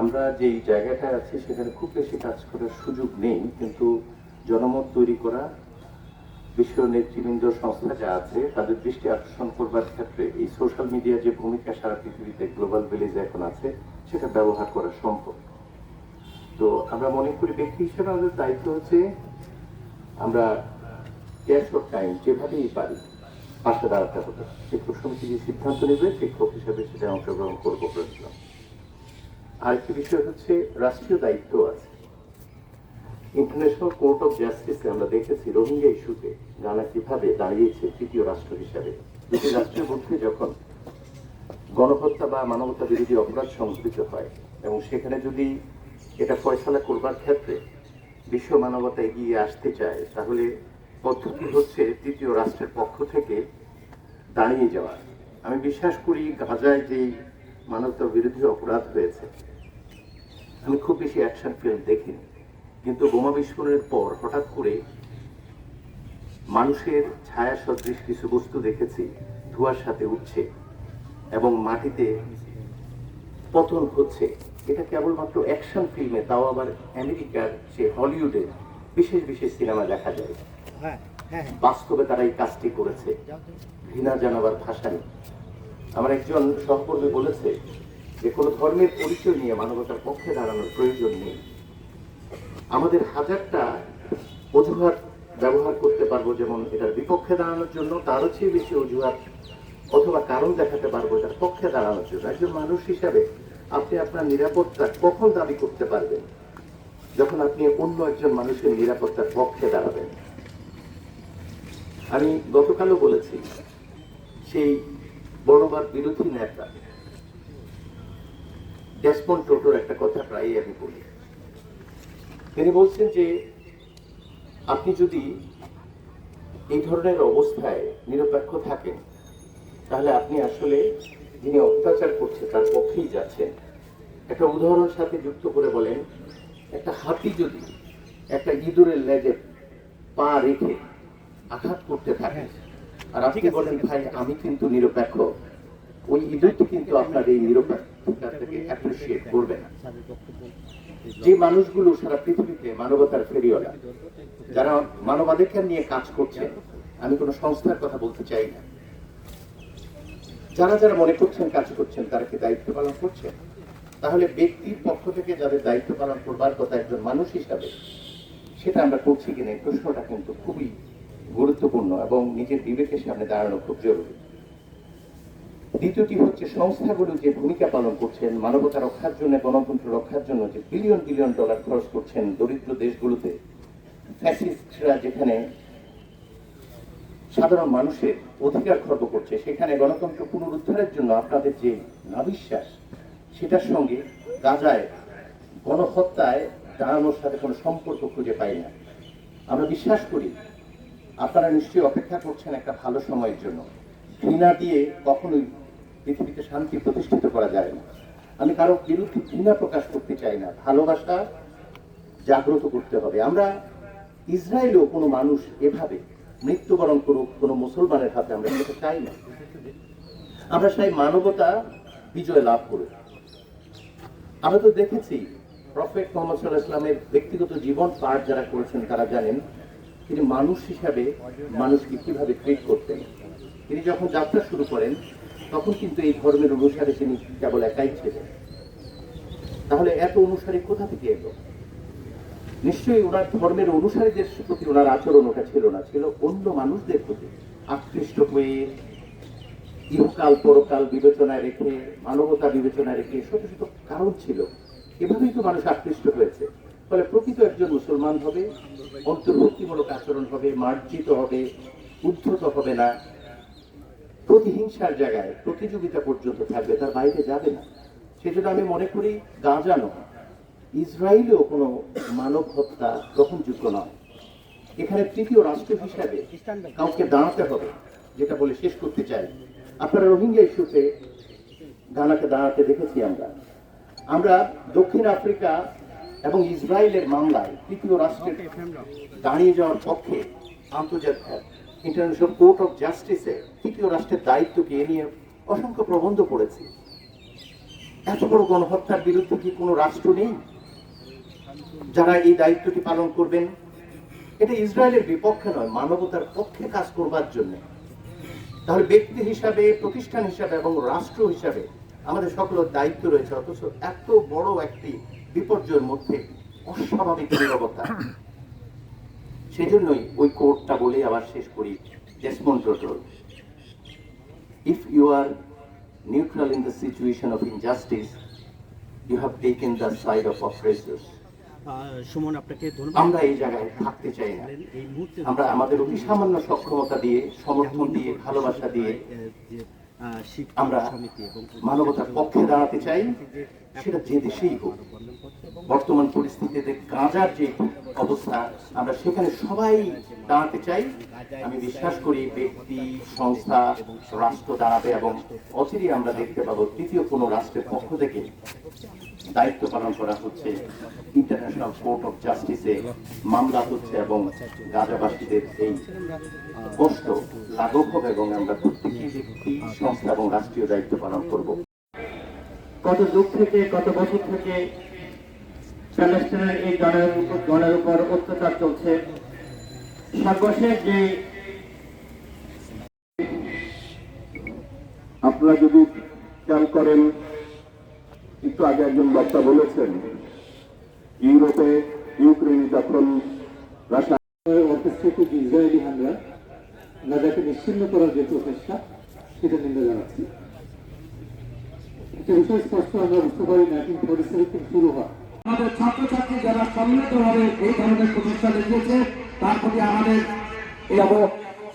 আমরা যেই জায়গাটায় আছি, সেখানে খুব বেশি কাজ করার সুযোগ নেই, কিন্তু জনমত তৈরি করা বিশ্ব নেতৃবৃন্দ সংস্থা যা আছে, তাদের দৃষ্টি আকর্ষণ করবার ক্ষেত্রে এই সোশ্যাল মিডিয়া যে ভূমিকা সারা পৃথিবীতে গ্লোবাল ভিলেজে এখন আছে, সেটা ব্যবহার করা সম্ভব। তো আমরা মনে করি ব্যক্তি হিসেবে আমাদের দায়িত্ব হচ্ছে, আমরা ক্যাশ অফ টাইম যেভাবেই পারি, পাশে দাঁড়াতে হবে। শিক্ষক সমিতি যে সিদ্ধান্ত নেবে, শিক্ষক হিসাবে সেটা অংশগ্রহণ করব প্রয়োজন। আরেকটি বিষয় হচ্ছে রাষ্ট্রীয় দায়িত্ব আছে। ইন্টারন্যাশনাল কোর্ট অফ জাস্টিসে আমরা দেখেছি রোহিঙ্গা ইস্যুতে গানা কীভাবে দাঁড়িয়েছে তৃতীয় রাষ্ট্র হিসাবে। দুটি রাষ্ট্রের মধ্যে যখন গণহত্যা বা মানবতা বিরোধী অপরাধ সংঘটিত হয় এবং সেখানে যদি এটা ফয়সলা করবার ক্ষেত্রে বিশ্ব মানবতা এগিয়ে আসতে চায়, তাহলে পদ্ধতি হচ্ছে তৃতীয় রাষ্ট্রের পক্ষ থেকে দাঁড়িয়ে যাওয়া। আমি বিশ্বাস করি গাজায় যেই মানবতা বিরোধী অপরাধ হয়েছে আমি খুব বেশি অ্যাকশন ফিল্ম দেখিনি। কিন্তু বোমা বিস্ফোরণের পর হঠাৎ করে মানুষের ছায়া সদৃশ কিছু বস্তু দেখেছি ধোঁয়ার সাথে উঠছে এবং মাটিতে পতন হচ্ছে এটা কেবলমাত্র অ্যাকশন ফিল্মে তাও আবার আমেরিকার সে হলিউডের বিশেষ বিশেষ সিনেমা দেখা যায়। হ্যাঁ হ্যাঁ হ্যাঁ। বাস্তবে তারা এই কাজটি করেছে। ঘৃণা জানাবার ভাষা নেই। আমার একজন সহকর্মী বলেছে যে কোনো ধর্মের পরিচয় নিয়ে মানবতার পক্ষে দাঁড়ানোর প্রয়োজন নেই। আমাদের হাজারটা অজুহাত ব্যবহার করতে পারব, যেমন এটার বিপক্ষে দাঁড়ানোর জন্য, তারও চেয়ে বেশি অজুহাত, অথবা কারণ দেখাতে পারব এটার পক্ষে দাঁড়ানোর জন্য। একজন মানুষ হিসাবে আপনি আপনার নিরাপত্তা কখন দাবি করতে পারবেন? যখন আপনি অন্য একজন মানুষের নিরাপত্তার পক্ষে দাঁড়াবেন। আমি গতকালও বলেছি, সেই বর্ণবাদ বিরোধী নেতা ডেসমন টোটোর একটা কথা প্রায়ই আমি বলি। তিনি বলছেন যে আপনি যদি এই ধরনের অবস্থায় নিরপেক্ষ থাকেন তাহলে আপনি আসলে যিনি অত্যাচার করছে তার পক্ষেই যাচ্ছেন। একটা উদাহরণ সাথে যুক্ত করে বলেন একটা হাতি যদি একটা ইঁদুরের লেজে পা রেখে আঘাত করতে থাকে আর আপনি বলেন ভাই আমি কিন্তু নিরপেক্ষ। ওই ইঁদুরটি কিন্তু আপনার এই নিরপেক্ষতা অ্যাপ্রিসিয়েট করবে না। যে মানুষগুলো সারা পৃথিবীতে মানবতার ফেরিওয়ালা, যারা মানবাধিকার নিয়ে কাজ করছে, আমি কোনো সংস্থার কথা বলতে চাই না। যারা যারা মনে করছেন, কাজ করছেন, তারা কি দায়িত্ব পালন করছেন? তাহলে ব্যক্তির পক্ষ থেকে যাদের দায়িত্ব পালন করবার কথা একজন মানুষ হিসাবে, সেটা আমরা করছি কিনা এই প্রশ্নটা কিন্তু খুবই গুরুত্বপূর্ণ এবং নিজের বিবেকের সামনে দাঁড়ানো খুব জরুরি। দ্বিতীয়টি হচ্ছে সংস্থাগুলো যে ভূমিকা পালন করছেন, মানবতা রক্ষার জন্য, গণতন্ত্র রক্ষার জন্য যে বিলিয়ন বিলিয়ন ডলার খরচ করছেন দরিদ্র দেশগুলোতে ফ্যাসিস্টরা যেখানে সাধারণ মানুষের অধিকার খর্ব করছে, সেখানে গণতন্ত্র পুনরুদ্ধারের জন্য আপনাদের যে নাবিশ্বাস, সেটার সঙ্গে গাজায় গণহত্যায় দাঁড়ানোর সাথে কোনো সম্পর্ক খুঁজে পাই না। আমরা বিশ্বাস করি, আপনারা নিশ্চয়ই অপেক্ষা করছেন একটা ভালো সময়ের জন্য। ঘৃণা দিয়ে কখনোই পৃথিবীতে শান্তি প্রতিষ্ঠিত করা যায় না। আমি কারও বিরুদ্ধে ঘৃণা প্রকাশ করতে চাই না। ভালোবাসা জাগ্রত করতে হবে। আমরা ইসরায়েলেও কোনো মানুষ এভাবে মৃত্যুবরণ করুক, কোনো মুসলমানের হাতে আমরা সেটা চাই না। আমরা চাই মানবতা বিজয় লাভ করুক। আমরা তো দেখেছি প্রফেট মোহাম্মদ সাল্লাহ ইসলামের ব্যক্তিগত জীবন পাঠ যারা করেছেন, তারা জানেন তিনি মানুষ হিসাবে মানুষকে কীভাবে ট্রিট করতেন। তিনি যখন যাত্রা শুরু করেন তখন কিন্তু এই ধর্মের অনুসারে তিনি কেবল একাই ছিলেন। তাহলে এত অনুসারী কোথা থেকে এলো? নিশ্চয়ই ওনার ধর্মের অনুসারীদের প্রতি ওনার আচরণ ওটা ছিল না, ছিল অন্য মানুষদের প্রতি। আকৃষ্ট হয়ে, ইহকাল পরকাল বিবেচনায় রেখে, মানবতা বিবেচনায় রেখে শত শত কারণ ছিল। এভাবেই তো মানুষ আকৃষ্ট হয়েছে। ফলে প্রকৃত একজন মুসলমান হবে, অন্তর্ভুক্তিমূলক আচরণ হবে, মার্জিত হবে, উদ্ধত হবে না। প্রতিহিংসার জায়গায় প্রতিযোগিতা পর্যন্ত থাকবে তার বাইরে যাবে না। সেজন্য আমি মনে করি গাঁজা নয় ইসরায়েলেও কোনো মানব হত্যা গ্রহণযোগ্য নয়। এখানে তৃতীয় রাষ্ট্র হিসাবে কাউকে দাঁড়াতে হবে যেটা বলে শেষ করতে চাই। আপনারা রোহিঙ্গা ইস্যুতে গানাকে দাঁড়াতে দেখেছি আমরা। আমরা দক্ষিণ আফ্রিকা এবং ইসরায়েলের মামলায় তৃতীয় রাষ্ট্রের দাঁড়িয়ে যাওয়ার পক্ষে আন্তর্জাতিক ইন্টারন্যাশনাল কোর্ট অফ জাস্টিসে তৃতীয় রাষ্ট্রের দায়িত্বকে এ নিয়ে অসংখ্য প্রবন্ধ পড়েছি। এত বড় গণহত্যার বিরুদ্ধে কি কোনো রাষ্ট্র নেই? যারা এই দায়িত্বটি পালন করবেন, এটা ইসরায়েলের বিপক্ষে নয়, মানবতার পক্ষে কাজ করবার জন্য। তাহলে ব্যক্তি হিসাবে, প্রতিষ্ঠান হিসাবে এবং রাষ্ট্র হিসাবে আমাদের সকলের দায়িত্ব রয়েছে, অথচ এত বড় একটি বিপর্যয়ের মধ্যে অস্বাভাবিক নিরবতা। সেই জন্যই ওই কোর্টটা বলে আবার শেষ করি Desmond Tutu if you are neutral in the situation of injustice you have taken the side of operations Suman আপনাকে আমরা এই জায়গায় থাকতে চাই না। আমরা আমাদের অতি সামান্য সক্ষমতা দিয়ে সমর্থন দিয়ে ভালোবাসা দিয়ে আমরা মানবতার পক্ষে দাঁড়াতে চাই সেটা যে দেশেই হোক। বর্তমান পরিস্থিতিতে গাঁজার যে অবস্থা। আমরা সেখানে সবাই দাঁড়াতে চাই। আমি বিশ্বাস করি ব্যক্তি, সংস্থা, রাষ্ট্র দাঁড়াবে এবং অচিরেই আমরা দেখতে পাবো তৃতীয় কোনো রাষ্ট্রের পক্ষ থেকে দায়িত্ব পালন করা হচ্ছে। ইন্টারন্যাশনাল কোর্ট অফ জাস্টিসে মামলা হচ্ছে এবং গাজাবাসীদের এই কষ্ট লাঘব হবে এবং আমরা প্রত্যেকটি ব্যক্তি, সংস্থা এবং রাষ্ট্রীয় দায়িত্ব পালন করব। কত যুগ থেকে, কত বছর থেকে প্যালেস্টাইনের এই উপর গণের উপর অত্যাচার চলছে। সর্বশেষ যে আপনারা যদি খেয়াল করেন, একটু আগে একজন বক্তা বলেছেন, ইউরোপে ইউক্রেনে যখন রাশিয়া ইসরায়েলি হামলা গাজাকে নিশ্চিন্ন করার যে প্রচেষ্টা, সেটা নিন্দা জানাচ্ছি। একটা বিষয় স্পষ্ট আমরা বুঝতে পারি নাইনটিন ফোর্টি সেভেন শুরু হয়। আমাদের ছাত্রছাত্রী যারা সম্মিলিতভাবে এই ধরনের প্রচেষ্টা দেখিয়েছে তার প্রতি আমাদের যাব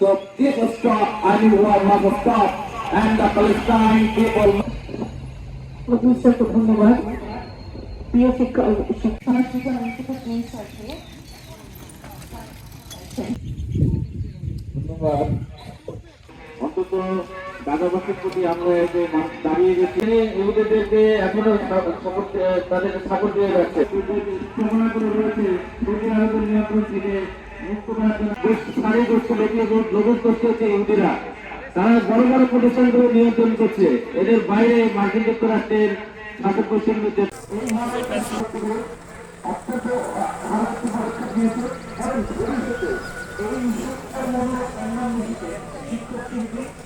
So this was stop, I mean war was stop, and the Palestine people প্রফেসরকে ধন্যবাদ। প্রিয় শিক্ষক আছে ধন্যবাদ। অন্তত দাদাবাসীর প্রতি আমরা যে দাঁড়িয়ে গেছি ইহুদিদেরকে এখনও তাদেরকে সাপোর্ট দিয়ে যাচ্ছে। সৌদি আরবের নিয়ন্ত্রণ থেকে মুক্ত করার জন্য তারা বড় বড় প্রতিষ্ঠানগুলো নিয়ন্ত্রণ করছে। এদের বাইরে মার্কিন যুক্তরাষ্ট্রের শাসক গোষ্ঠীর মধ্যে দিকে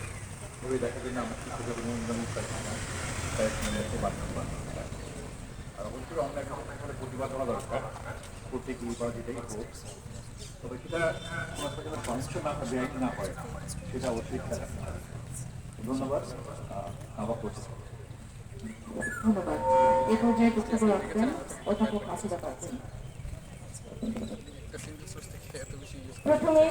দেখা যায় না আমার শিক্ষকের নিয়ন্ত্রণ আর অবশ্যই ঘটনা করে প্রতিবাদ করা দরকার প্রত্যেক বিপরাজিতেই হোক। তবে সেটা কোনো একটা যেন না হয় বেআইনি না হয় সেটা অবশ্যই খেয়াল রাখতে হবে। ধন্যবাদ আবার করছি ধন্যবাদ। এ পর্যায়ে বক্তব্য রাখবেন অধ্যাপক আসিদা পাচ্ছেন প্রথমে